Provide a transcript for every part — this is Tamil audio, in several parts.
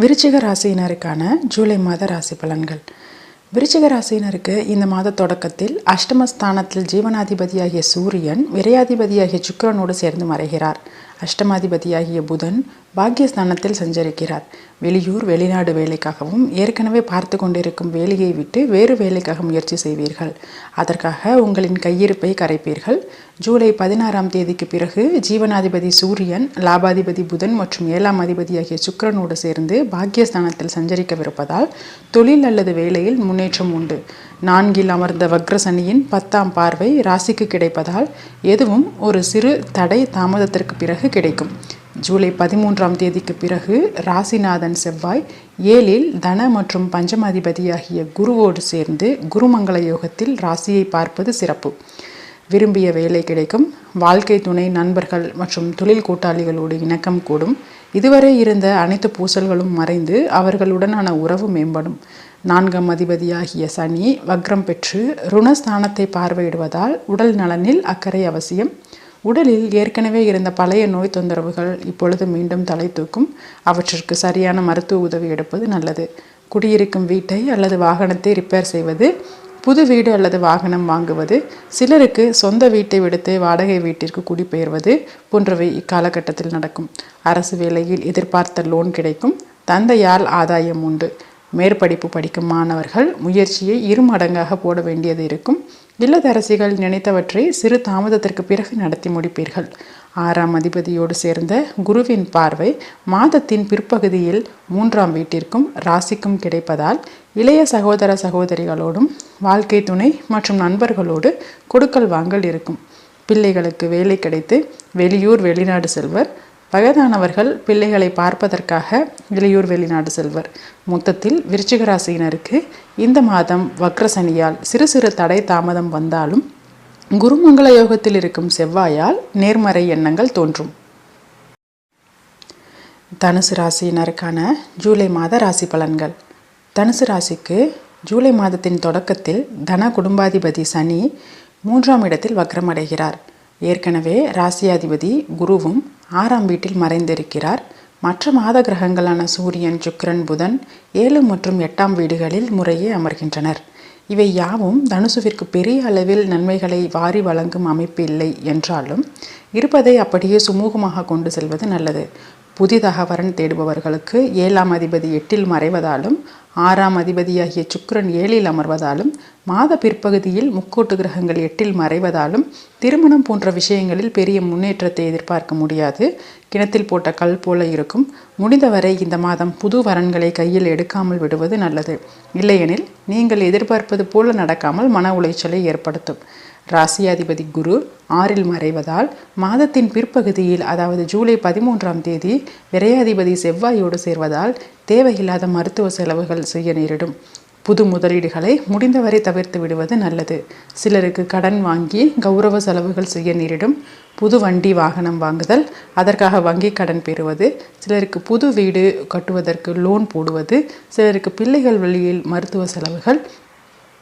விருச்சிக ராசியினருக்கான ஜூலை மாத ராசி பலன்கள். விருச்சிக ராசியினருக்கு இந்த மாத தொடக்கத்தில் அஷ்டமஸ்தானத்தில் ஜீவனாதிபதியாகிய சூரியன் விரையாதிபதியாகிய சுக்கிரனோடு சேர்ந்து மறைகிறார். அஷ்டமாதிபதியாகிய புதன் பாக்கியஸ்தானத்தில் சஞ்சரிக்கிறார். வெளியூர் வெளிநாடு வேலைக்காகவும் ஏற்கனவே பார்த்து கொண்டிருக்கும் வேலையை விட்டு வேறு வேலைக்காக முயற்சி செய்வீர்கள். அதற்காக உங்களின் கையிருப்பை கரைப்பீர்கள். ஜூலை பதினாறாம் தேதிக்கு பிறகு ஜீவனாதிபதி சூரியன் லாபாதிபதி புதன் மற்றும் ஏழாம் அதிபதியாகிய சுக்கரனோடு சேர்ந்து பாக்கியஸ்தானத்தில் சஞ்சரிக்கவிருப்பதால் தொழில் அல்லது வேலையில் முன்னேற்றம் உண்டு. நான்கில் அமர்ந்த வக்ரசனியின் பத்தாம் பார்வை ராசிக்கு கிடைப்பதால் எதுவும் ஒரு சிறு தடை தாமதத்திற்கு பிறகு கிடைக்கும். ஜூலை பதிமூன்றாம் தேதிக்கு பிறகு ராசிநாதன் செவ்வாய் ஏழில் தன மற்றும் பஞ்சமாதிபதியாகிய குருவோடு சேர்ந்து குருமங்கள யோகத்தில் ராசியை பார்ப்பது சிறப்பு. விரும்பிய வேலை கிடைக்கும். வாழ்க்கை துணை நண்பர்கள் மற்றும் தொழில் கூட்டாளிகளோடு இணக்கம் கூடும். இதுவரை இருந்த அனைத்து பூசல்களும் மறைந்து அவர்களுடனான உறவு மேம்படும். நான்காம் அதிபதியாகிய சனி வக்ரம் பெற்று ருணஸ்தானத்தை பார்வையிடுவதால் உடல் நலனில் அக்கறை அவசியம். உடலில் ஏற்கனவே இருந்த பழைய நோய் தொந்தரவுகள் இப்பொழுது மீண்டும் தலை தூக்கும். அவற்றிற்கு சரியான மருத்துவ உதவி எடுப்பது நல்லது. குடியிருக்கும் வீட்டை அல்லது வாகனத்தை ரிப்பேர் செய்வது புது வீடு அல்லது வாகனம் வாங்குவது சிலருக்கு சொந்த வீட்டை விடுத்து வாடகை வீட்டிற்கு குடிபெயர்வது போன்றவை இக்காலகட்டத்தில் நடக்கும். அரசு வேலையில் எதிர்பார்த்த லோன் கிடைக்கும். தந்தையால் ஆதாயம் உண்டு. மேற்படிப்பு படிக்கும் மாணவர்கள் முயற்சியை இரு மடங்காக போட வேண்டியது இருக்கும். இல்லத்தரசிகள் நினைத்தவற்றை சிறு தாமதத்திற்கு பிறகு நடத்தி முடிப்பீர்கள். ஆறாம் அதிபதியோடு சேர்ந்த குருவின் பார்வை மாதத்தின் பிற்பகுதியில் மூன்றாம் வீட்டிற்கும் ராசிக்கும் கிடைப்பதால் இளைய சகோதர சகோதரிகளோடும் வாழ்க்கை துணை மற்றும் நண்பர்களோடு கொடுக்கல் வாங்கல் இருக்கும். பிள்ளைகளுக்கு வேலை கிடைத்து வெளியூர் வெளிநாடு செல்வர். வயதானவர்கள் பிள்ளைகளை பார்ப்பதற்காக வெளியூர் வெளிநாடு செல்வர். மொத்தத்தில் விருச்சிக ராசியினருக்கு இந்த மாதம் வக்ரசனியால் சிறு சிறு தடை தாமதம் வந்தாலும் குருமங்கள யோகத்தில் இருக்கும் செவ்வாயால் நேர்மறை எண்ணங்கள் தோன்றும். தனுசு ராசியினருக்கான ஜூலை மாத ராசி பலன்கள். தனுசு ராசிக்கு ஜூலை மாதத்தின் தொடக்கத்தில் தன குடும்பாதிபதி சனி மூன்றாம் இடத்தில் வக்ரமடைகிறார். ஏற்கனவே ராசியாதிபதி குருவும் ஆறாம் வீட்டில் மறைந்திருக்கிறார். மற்ற மாத கிரகங்களான சூரியன் சுக்கிரன் புதன் ஏழு மற்றும் எட்டாம் வீடுகளில் முறையே அமர்கின்றனர். இவை யாவும் தனுசுவிற்கு பெரிய அளவில் நன்மைகளை வாரி வழங்கும் அமைப்பு இல்லை என்றாலும் இருப்பதை அப்படியே சுமூகமாக கொண்டு செல்வது நல்லது. புதிதாக வரன் தேடுபவர்களுக்கு ஏழாம் அதிபதி எட்டில் மறைவதாலும் ஆறாம் அதிபதியாகிய சுக்கரன் ஏழில் அமர்வதாலும் மாத பிற்பகுதியில் முக்கூட்டு கிரகங்கள் எட்டில் மறைவதாலும் திருமணம் போன்ற விஷயங்களில் பெரிய முன்னேற்றத்தை எதிர்பார்க்க முடியாது. கிணத்தில் போட்ட கல் போல இருக்கும். முடிந்தவரை இந்த மாதம் புது வரன்களை கையில் எடுக்காமல் விடுவது நல்லது. இல்லையெனில் நீங்கள் எதிர்பார்ப்பது போல நடக்காமல் மன உளைச்சலை ஏற்படுத்தும். ராசியாதிபதி குரு ஆறில் மறைவதால் மாதத்தின் பிற்பகுதியில் அதாவது ஜூலை பதிமூன்றாம் தேதி விரையாதிபதி செவ்வாயோடு சேர்வதால் தேவையில்லாத மருத்துவ செலவுகள் செய்ய நேரிடும். புது முதலீடுகளை முடிந்தவரை தவிர்த்து விடுவது நல்லது. சிலருக்கு கடன் வாங்கி கௌரவ செலவுகள் செய்ய நேரிடும். புது வண்டி வாகனம் வாங்குதல் அதற்காக வங்கி கடன் பெறுவது சிலருக்கு புது வீடு கட்டுவதற்கு லோன் போடுவது சிலருக்கு பிள்ளைகள் வழியில் மருத்துவ செலவுகள்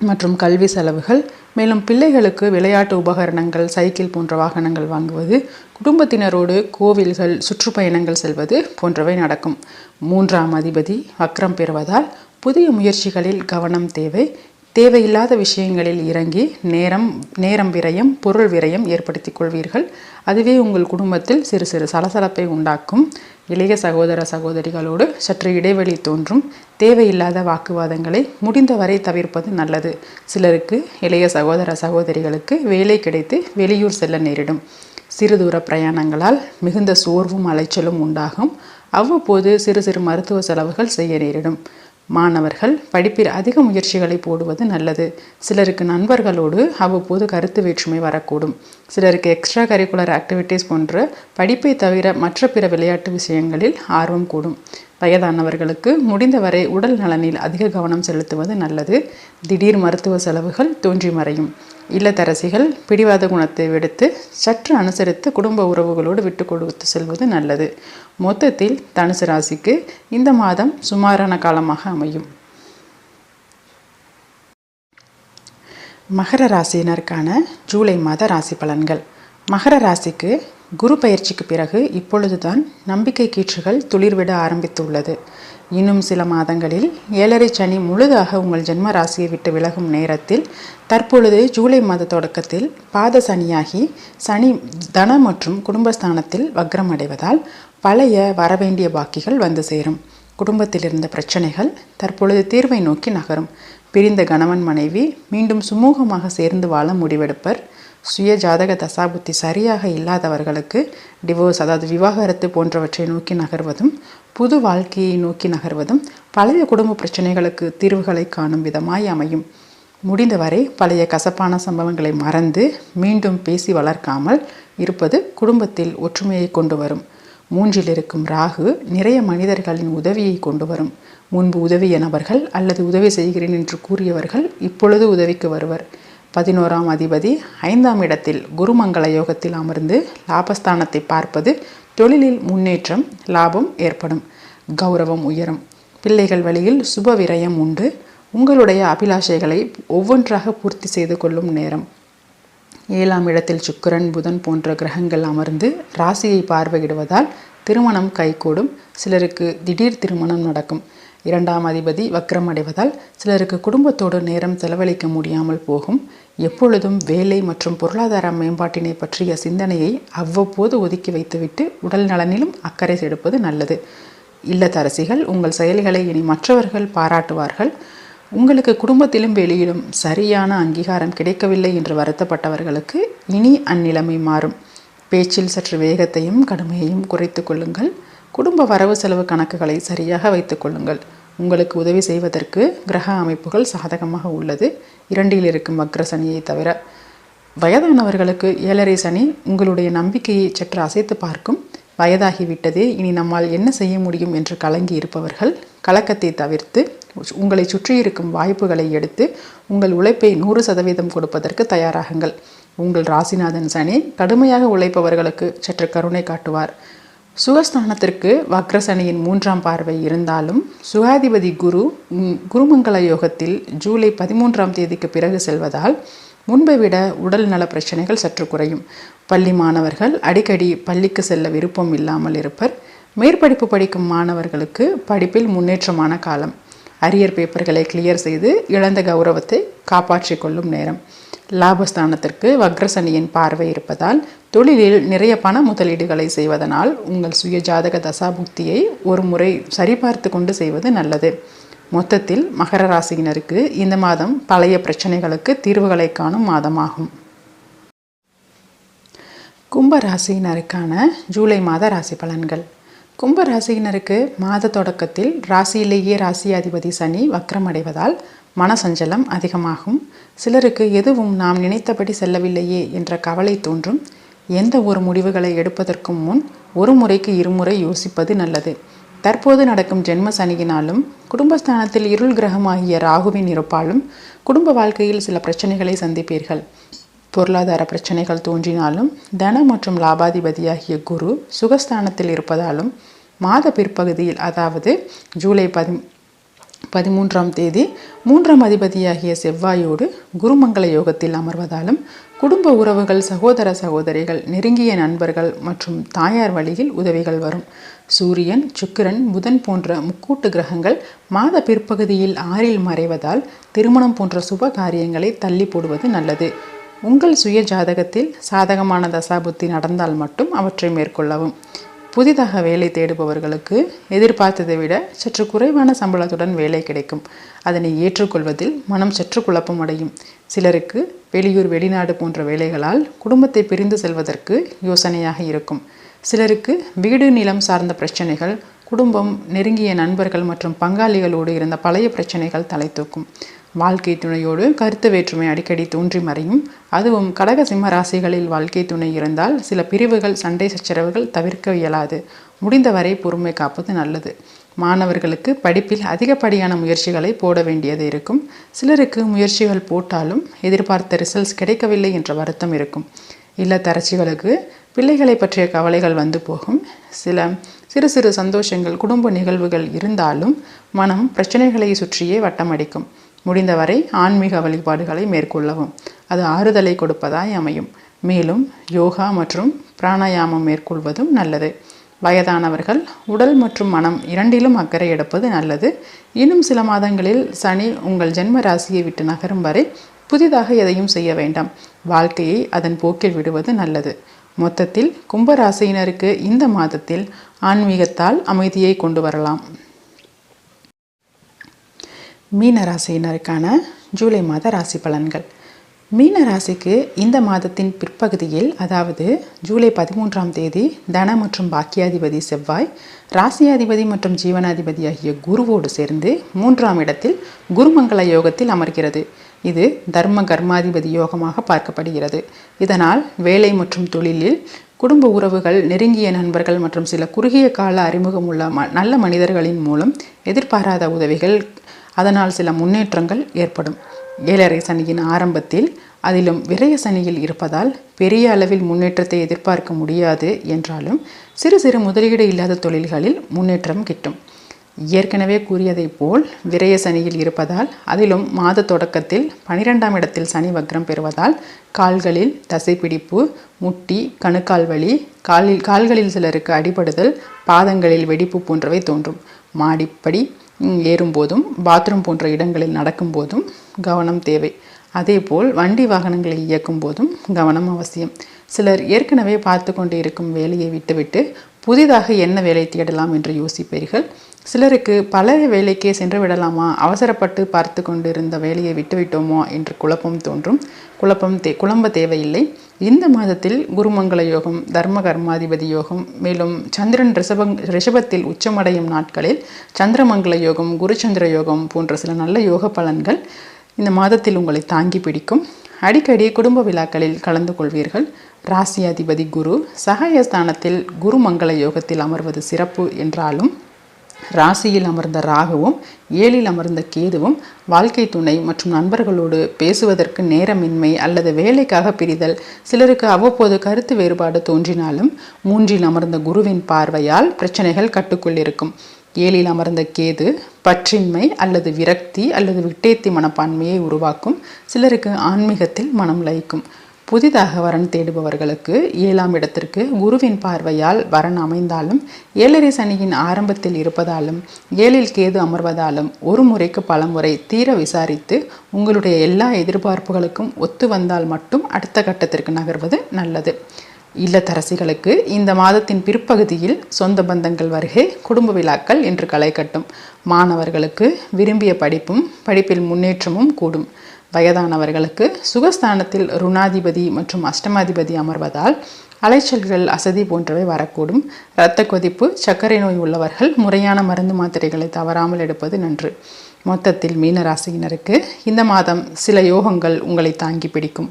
மற்றும் கல்வி செலவுகள் மேலும் பிள்ளைகளுக்கு விளையாட்டு உபகரணங்கள் சைக்கிள் போன்ற வாகனங்கள் வாங்குவது குடும்பத்தினரோடு கோவில்கள் சுற்றுப்பயணங்கள் செல்வது போன்றவை நடக்கும். மூன்றாம் அதிபதி வக்ரம் பெறுவதால் புதிய முயற்சிகளில் கவனம் தேவை. தேவையில்லாத விஷயங்களில் இறங்கி நேரம் நேரம் விரயம் பொருள் விரயம் ஏற்படுத்தி கொள்வீர்கள். அதுவே உங்கள் குடும்பத்தில் சிறு சிறு சலசலப்பை உண்டாக்கும். இளைய சகோதர சகோதரிகளோடு சற்று இடைவெளி தோன்றும். தேவையில்லாத வாக்குவாதங்களை முடிந்தவரை தவிர்ப்பது நல்லது. சிலருக்கு இளைய சகோதர சகோதரிகளுக்கு வேலை கிடைத்து வெளியூர் செல்ல நேரிடும். சிறு தூர பிரயாணங்களால் மிகுந்த சோர்வும் அலைச்சலும் உண்டாகும். அவ்வப்போது சிறு சிறு மருத்துவ செலவுகள் செய்ய நேரிடும். மாணவர்கள் படிப்பில் அதிக முயற்சிகளை போடுவது நல்லது. சிலருக்கு நண்பர்களோடு அவ்வப்போது கருத்து வேற்றுமை வரக்கூடும். சிலருக்கு எக்ஸ்ட்ரா கரிக்குலர் ஆக்டிவிட்டீஸ் போன்ற படிப்பை தவிர மற்ற பிற விளையாட்டு விஷயங்களில் ஆர்வம் கூடும். வயதானவர்களுக்கு முடிந்தவரை உடல் நலனில் அதிக கவனம் செலுத்துவது நல்லது. திடீர் மருத்துவ செலவுகள் தோன்றி மறையும். இல்லத்தரசிகள் பிடிவாத குணத்தை விடுத்து சற்று அனுசரித்து குடும்ப உறவுகளோடு விட்டு கொடுத்து செல்வது நல்லது. மொத்தத்தில் தனுசு ராசிக்கு இந்த மாதம் சுமாரான காலமாக அமையும். மகர ராசியினருக்கான ஜூலை மாத ராசி பலன்கள். மகர ராசிக்கு குரு பயிற்சிக்கு பிறகு இப்பொழுதுதான் நம்பிக்கை கீற்றுகள் துளிர்விட ஆரம்பித்துள்ளது. இன்னும் சில மாதங்களில் ஏழரை சனி முழுதாக உங்கள் ஜென்ம ராசியை விட்டு விலகும் நேரத்தில் தற்பொழுது ஜூலை மாத தொடக்கத்தில் பாத சனியாகி சனி தன மற்றும் குடும்பஸ்தானத்தில் வக்ரம் அடைவதால் பழைய வரவேண்டிய பாக்கிகள் வந்து சேரும். குடும்பத்தில் இருந்த பிரச்சனைகள் தற்பொழுது தீர்வை நோக்கி நகரும். பிரிந்த கணவன் மனைவி மீண்டும் சுமூகமாக சேர்ந்து வாழ முடிவெடுப்பர். சுய ஜாதக தசாபுத்தி சரியாக இல்லாதவர்களுக்கு டிவோர்ஸ் அதாவது விவாகரத்து போன்றவற்றை நோக்கி நகர்வதும் புது வாழ்க்கையை நோக்கி நகர்வதும் பழைய குடும்ப பிரச்சனைகளுக்கு தீர்வுகளை காணும் விதமாய் அமையும். முடிந்தவரை பழைய கசப்பான சம்பவங்களை மறந்து மீண்டும் பேசி வளர்க்காமல் இருப்பது குடும்பத்தில் ஒற்றுமையை கொண்டு வரும். மூன்றில் இருக்கும் ராகு நிறைய மனிதர்களின் உதவியை கொண்டு வரும். முன்பு உதவிய நபர்கள் அல்லது உதவி செய்கிறேன் என்று கூறியவர்கள் இப்பொழுது உதவிக்கு வருவர். பதினோராம் அதிபதி ஐந்தாம் இடத்தில் குருமங்கள யோகத்தில் அமர்ந்து லாபஸ்தானத்தை பார்ப்பது தொழிலில் முன்னேற்றம் லாபம் ஏற்படும். கௌரவம் உயரும். பிள்ளைகள் வழியில் சுப விரயம் உண்டு. உங்களுடைய அபிலாஷைகளை ஒவ்வொன்றாக பூர்த்தி செய்து கொள்ளும் நேரம். ஏழாம் இடத்தில் சுக்கிரன் புதன் போன்ற கிரகங்கள் அமர்ந்து ராசியை பார்வையிடுவதால் திருமணம் கைகூடும். சிலருக்கு திடீர் திருமணம் நடக்கும். இரண்டாம் அதிபதி வக்ரம் அடைவதால் சிலருக்கு குடும்பத்தோடு நேரம் செலவழிக்க முடியாமல் போகும். எப்பொழுதும் வேலை மற்றும் பொருளாதார மேம்பாட்டினை பற்றிய சிந்தனையை அவ்வப்போது ஒதுக்கி வைத்துவிட்டு உடல் நலனிலும் அக்கறை செடுப்பது நல்லது. இல்லத்தரசிகள் உங்கள் செயல்களை இனி மற்றவர்கள் பாராட்டுவார்கள். உங்களுக்கு குடும்பத்திலும் வெளியிலும் சரியான அங்கீகாரம் கிடைக்கவில்லை என்று வருத்தப்பட்டவர்களுக்கு இனி அந்நிலைமை மாறும். பேச்சில் சற்று வேகத்தையும் கடுமையையும் குறைத்து கொள்ளுங்கள். குடும்ப வரவு செலவு கணக்குகளை சரியாக வைத்துக் கொள்ளுங்கள். உங்களுக்கு உதவி செய்வதற்கு கிரக அமைப்புகள் சாதகமாக உள்ளது. இரண்டில் இருக்கும் மக்ர சனியை தவிர வயதானவர்களுக்கு ஏழரை சனி உங்களுடைய நம்பிக்கையை சற்று அசைத்து பார்க்கும். வயதாகிவிட்டதே இனி நம்மால் என்ன செய்ய முடியும் என்று கலங்கி இருப்பவர்கள் கலக்கத்தை தவிர்த்து உங்களை சுற்றி இருக்கும் வாய்ப்புகளை எடுத்து உங்கள் உழைப்பை நூறு சதவீதம் கொடுப்பதற்கு தயாராகுங்கள். உங்கள் ராசிநாதன் சனி கடுமையாக உழைப்பவர்களுக்கு சற்று கருணை காட்டுவார். சுகஸ்தானத்திற்கு வக்ரசனியின் மூன்றாம் பார்வை இருந்தாலும் சுகாதிபதி குரு குருமங்கள யோகத்தில் ஜூலை பதிமூன்றாம் தேதிக்கு பிறகு செல்வதால் முன்பை விட உடல் நல பிரச்சனைகள் சற்று குறையும். பள்ளி மாணவர்கள் அடிக்கடி பள்ளிக்கு செல்ல விருப்பம் இல்லாமல் இருப்பர். மேற்படிப்பு படிக்கும் மாணவர்களுக்கு படிப்பில் முன்னேற்றமான காலம். அரியர் பேப்பர்களை கிளியர் செய்து இழந்த கௌரவத்தை காப்பாற்றிக் கொள்ளும் நேரம். லாபஸ்தானத்திற்கு வக்ரசனியின் பார்வை இருப்பதால் தொழிலில் நிறைய பண முதலீடுகளை செய்வதனால் உங்கள் சுய ஜாதக தசாபுக்தியை ஒரு முறை சரிபார்த்து கொண்டு செய்வது நல்லது. மொத்தத்தில் மகர ராசியினருக்கு இந்த மாதம் பழைய பிரச்சனைகளுக்கு தீர்வுகளை காணும் மாதமாகும். கும்ப ராசியினருக்கான ஜூலை மாத ராசி பலன்கள். கும்ப ராசியினருக்கு மாத தொடக்கத்தில் ராசியிலேயே ராசியாதிபதி சனி வக்ரமடைவதால் மனசஞ்சலம் அதிகமாகும். சிலருக்கு எதுவும் நாம் நினைத்தபடி செல்லவில்லையே என்ற கவலை தோன்றும். எந்த ஒரு முடிவுகளை எடுப்பதற்கும் முன் ஒரு முறைக்கு இருமுறை யோசிப்பது நல்லது. தற்போது நடக்கும் ஜென்ம சனியினாலும் குடும்பஸ்தானத்தில் இருள் கிரகமாகிய ராகுவின் இருப்பாலும் குடும்ப வாழ்க்கையில் சில பிரச்சனைகளை சந்திப்பீர்கள். பொருளாதார பிரச்சனைகள் தோன்றினாலும் தன மற்றும் லாபாதிபதியாகிய குரு சுகஸ்தானத்தில் இருப்பதாலும் மாத பிற்பகுதியில் அதாவது ஜூலை பதி பதிமூன்றாம் தேதி மூன்றாம் அதிபதியாகிய செவ்வாயோடு குருமங்கள யோகத்தில் அமர்வதாலும் குடும்ப உறவுகள் சகோதர சகோதரிகள் நெருங்கிய நண்பர்கள் மற்றும் தாயார் வழியில் உதவிகள் வரும். சூரியன் சுக்கிரன் புதன் போன்ற முக்கூட்டு கிரகங்கள் மாத பிற்பகுதியில் ஆறில் மறைவதால் திருமணம் போன்ற சுப காரியங்களை தள்ளி போடுவது நல்லது. உங்கள் சுய ஜாதகத்தில் சாதகமான தசாபுத்தி நடந்தால் மட்டும் அவற்றை மேற்கொள்ளவும். புதிதாக வேலை தேடுபவர்களுக்கு எதிர்பார்த்ததை விட சற்று குறைவான சம்பளத்துடன் வேலை கிடைக்கும். அதனை ஏற்றுக்கொள்வதில் மனம் சற்று குழப்பம் அடையும். சிலருக்கு வெளியூர் வெளிநாடு போன்ற வேலைகளால் குடும்பத்தை பிரிந்து செல்வதற்கு யோசனையாக இருக்கும். சிலருக்கு வீடு நிலம் சார்ந்த பிரச்சனைகள் குடும்பம் நெருங்கிய நண்பர்கள் மற்றும் பங்காளிகளோடு இருந்த பழைய பிரச்சனைகள் தலை தூக்கும். வாழ்க்கை துணையோடு கருத்து வேற்றுமை அடிக்கடி தோன்றி மறையும். அதுவும் கடக சிம்ம ராசிகளில் வாழ்க்கை துணை இருந்தால் சில பிரிவுகள் சண்டை சச்சரவுகள் தவிர்க்க இயலாது. முடிந்தவரை பொறுமை காப்பது நல்லது. மாணவர்களுக்கு படிப்பில் அதிகப்படியான முயற்சிகளை போட வேண்டியது இருக்கும். சிலருக்கு முயற்சிகள் போட்டாலும் எதிர்பார்த்த ரிசல்ட்ஸ் கிடைக்கவில்லை என்ற வருத்தம் இருக்கும். இல்லத்தரசிகளுக்கு பிள்ளைகளை பற்றிய கவலைகள் வந்து போகும். சில சிறு சிறு சந்தோஷங்கள் குடும்ப நிகழ்வுகள் இருந்தாலும் மனம் பிரச்சனைகளை சுற்றியே வட்டமடிக்கும். முடிந்தவரை ஆன்மீக வழிபாடுகளை மேற்கொள்ளவும். அது ஆறுதலை கொடுப்பதாய் அமையும். மேலும் யோகா மற்றும் பிராணாயாமம் மேற்கொள்வதும் நல்லது. வயதானவர்கள் உடல் மற்றும் மனம் இரண்டிலும் அக்கறை எடுப்பது நல்லது. இன்னும் சில மாதங்களில் சனி உங்கள் ஜென்ம ராசியை விட்டு நகரும் வரை புதிதாக எதையும் செய்ய வேண்டாம். வாழ்க்கையை அதன் போக்கில் விடுவது நல்லது. மொத்தத்தில் கும்பராசியினருக்கு இந்த மாதத்தில் ஆன்மீகத்தால் அமைதியை கொண்டு வரலாம். மீன ராசியினருக்கான ஜூலை மாத ராசி பலன்கள். மீன ராசிக்கு இந்த மாதத்தின் பிற்பகுதியில் அதாவது ஜூலை பதிமூன்றாம் தேதி தன மற்றும் பாக்கியாதிபதி செவ்வாய் ராசியாதிபதி மற்றும் ஜீவனாதிபதி ஆகிய குருவோடு சேர்ந்து மூன்றாம் இடத்தில் குருமங்கள யோகத்தில் அமர்கிறது. இது தர்ம கர்மாதிபதி யோகமாக பார்க்கப்படுகிறது. இதனால் வேலை மற்றும் தொழிலில் குடும்ப உறவுகள் நெருங்கிய நண்பர்கள் மற்றும் சில குறுகிய கால அறிமுகம் உள்ள ம நல்ல மனிதர்களின் மூலம் எதிர்பாராத உதவிகள் அதனால் சில முன்னேற்றங்கள் ஏற்படும். ஏழரை சனியின் ஆரம்பத்தில் அதிலும் விரய சனியில் இருப்பதால் பெரிய அளவில் முன்னேற்றத்தை எதிர்பார்க்க முடியாது என்றாலும் சிறு சிறு முதலீடு இல்லாத தொழில்களில் முன்னேற்றம் கிட்டும். ஏற்கனவே கூறியதைப் போல் விரய சனியில் இருப்பதால் அதிலும் மாத தொடக்கத்தில் பனிரெண்டாம் இடத்தில் சனி வக்ரம் பெறுவதால் கால்களில் தசைப்பிடிப்பு முட்டி கணுக்கால் வலி காலில் கால்களில் சிலருக்கு அடிபடுதல் பாதங்களில் வெடிப்பு போன்றவை தோன்றும். மாடிப்படி ஏறும்போதும் பாத்ரூம் போன்ற இடங்களில் நடக்கும்போதும் கவனம் தேவை. அதேபோல் வண்டி வாகனங்களை இயக்கும் போதும் கவனம் அவசியம். சிலர் ஏற்கனவே பார்த்து கொண்டு இருக்கும் வேலையை விட்டுவிட்டு புதிதாக என்ன வேலை தேடலாம் என்று யோசிப்பீர்கள்? சிலருக்கு பழைய வேலைக்கே சென்று விடலாமா? அவசரப்பட்டு பார்த்து கொண்டிருந்த வேலையை விட்டுவிட்டோமோ என்று குழப்பம் தோன்றும். குழப்பம் தே குழம்ப தேவையில்லை. இந்த மாதத்தில் குருமங்கள யோகம் தர்ம கர்மாதிபதி யோகம் மேலும் சந்திரன் ரிஷபங் ரிஷபத்தில் உச்சமடையும் நாட்களில் சந்திரமங்கல யோகம் குருச்சந்திர யோகம் போன்ற சில நல்ல யோக பலன்கள் இந்த மாதத்தில் உங்களை தாங்கி பிடிக்கும். அடிக்கடி குடும்ப விழாக்களில் கலந்து கொள்வீர்கள். ராசி அதிபதி குரு சகாயஸ்தானத்தில் குருமங்கள யோகத்தில் அமர்வது சிறப்பு என்றாலும் ராசியில் அமர்ந்த ராகுவும் ஏழில் அமர்ந்த கேதுவும் வாழ்க்கை துணை மற்றும் நண்பர்களோடு பேசுவதற்கு நேரமின்மை அல்லது வேலைக்காக பிரிதல் சிலருக்கு அவ்வப்போது கருத்து வேறுபாடு தோன்றினாலும் மூன்றில் அமர்ந்த குருவின் பார்வையால் பிரச்சனைகள் கட்டுக்குள் இருக்கும் ஏழில் அமர்ந்த கேது பற்றின்மை அல்லது விரக்தி அல்லது விட்டேத்தி மனப்பான்மையை உருவாக்கும் சிலருக்கு ஆன்மீகத்தில் மனம் லயிக்கும். புதிதாக வரன் தேடுபவர்களுக்கு ஏழாம் இடத்திற்கு குருவின் பார்வையால் வரன் அமைந்தாலும் ஏழரை சனியின் ஆரம்பத்தில் இருப்பதாலும் ஏழில் கேது அமர்வதாலும் ஒரு முறைக்கு பல முறை தீர விசாரித்து உங்களுடைய எல்லா எதிர்பார்ப்புகளுக்கும் ஒத்து வந்தால் மட்டும் அடுத்த கட்டத்திற்கு நகர்வது நல்லது. இல்லத்தரசிகளுக்கு இந்த மாதத்தின் பிற்பகுதியில் சொந்த பந்தங்கள் வருகை குடும்ப விழாக்கள் என்று களை கட்டும் மாணவர்களுக்கு விரும்பிய படிப்பும் படிப்பில் முன்னேற்றமும் கூடும். வயதானவர்களுக்கு சுகஸ்தானத்தில் ருணாதிபதி மற்றும் அஷ்டமாதிபதி அமர்வதால் அலைச்சல்கள் அசதி போன்றவை வரக்கூடும். இரத்த கொதிப்பு சர்க்கரை நோய் உள்ளவர்கள் முறையான மருந்து மாத்திரைகளை தவறாமல் எடுப்பது நன்று. மொத்தத்தில் மீனராசியினருக்கு இந்த மாதம் சில யோகங்கள் உங்களை தாங்கி பிடிக்கும்.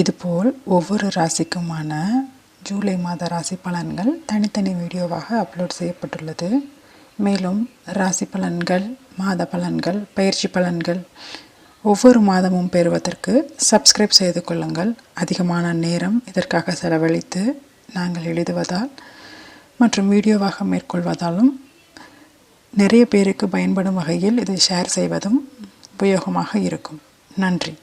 இதுபோல் ஒவ்வொரு ராசிக்குமான ஜூலை மாத ராசி பலன்கள் தனித்தனி வீடியோவாக அப்லோட் செய்யப்பட்டுள்ளது. மேலும் ராசி பலன்கள் மாத பலன்கள் பயிற்சி பலன்கள். ஒவ்வொரு மாதமும் பெறுவதற்கு சப்ஸ்கிரைப் செய்து கொள்ளுங்கள். அதிகமான நேரம் இதற்காக செலவழித்து நாங்கள் எழுதுவதால் மற்றும் வீடியோவாக மேற்கொள்வதாலும் நிறைய பேருக்கு பயன்படும் வகையில் இதை ஷேர் செய்வதும் உபயோகமாக இருக்கும். நன்றி.